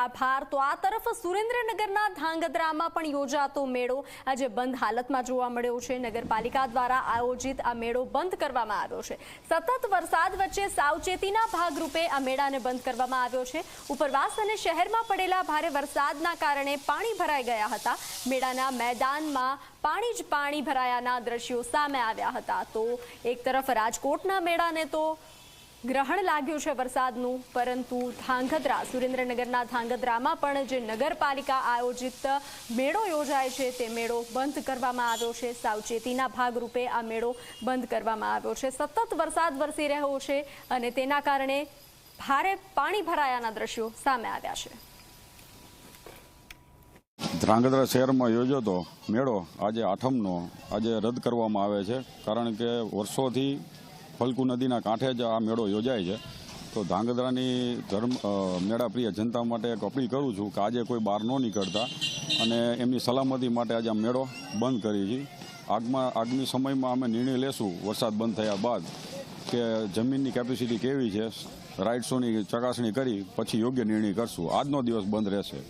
આભાર. તો આ તરફ સુરેન્દ્રનગરના ધાંગધ્રામાં પણ યોજાતો મેળો આજે બંધ હાલતમાં જોવા મળ્યો છે. નગરપાલિકા દ્વારા આયોજિત આ મેળો બંધ કરવામાં આવ્યો છે. સતત વરસાદ વચ્ચે સાવચેતીના ભાગરૂપે આ મેળાને બંધ કરવામાં આવ્યો છે. ઉપરવાસ અને શહેરમાં પડેલા ભારે વરસાદના કારણે પાણી ભરાઈ ગયા હતા. મેળાના મેદાનમાં પાણી જ પાણી ભરાયાના દ્રશ્યો સામે આવ્યા હતા. તો એક તરફ રાજકોટના મેળાને તો ગ્રહણ લાગ્યું છે વરસાદનું, પરંતુ ધાંગધ્રા, સુરેન્દ્રનગરના ધાંગધ્રામાં પણ જે નગરપાલિકા આયોજિત મેળો યોજાય છે, તે મેળો બંધ કરવામાં આવ્યો છે. સાવચેતીના ભાગરૂપે આ મેળો બંધ કરવામાં આવ્યો છે. સતત વરસાદ વરસી રહ્યો છે અને તેના કારણે ભારે પાણી ભરાયાના દ્રશ્યો સામે આવ્યા છે. ધ્રાંગધ્રા શહેરમાં યોજાતો મેળો આજે આઠમનો આજે રદ કરવામાં આવે છે, કારણ કે વર્ષોથી ફલકુ નદીના કાંઠે જ આ મેળો યોજાય છે. તો ધાંગધ્રાની ધર્મ મેળા મેળાપ્રિય જનતા માટે એક અપીલ કરું છું કે આજે કોઈ બહાર ન નીકળતા અને એમની સલામતી માટે આજે આ મેળો બંધ કરી છે. આગમાં આગમી સમયમાં અમે નિર્ણય લેશું વરસાદ બંધ થયા બાદ કે જમીનની કેપેસિટી કેવી છે. રાઇટ્સોની ચકાસણી કરી, પછી યોગ્ય નિર્ણય કરશું. આજનો દિવસ બંધ રહેશે.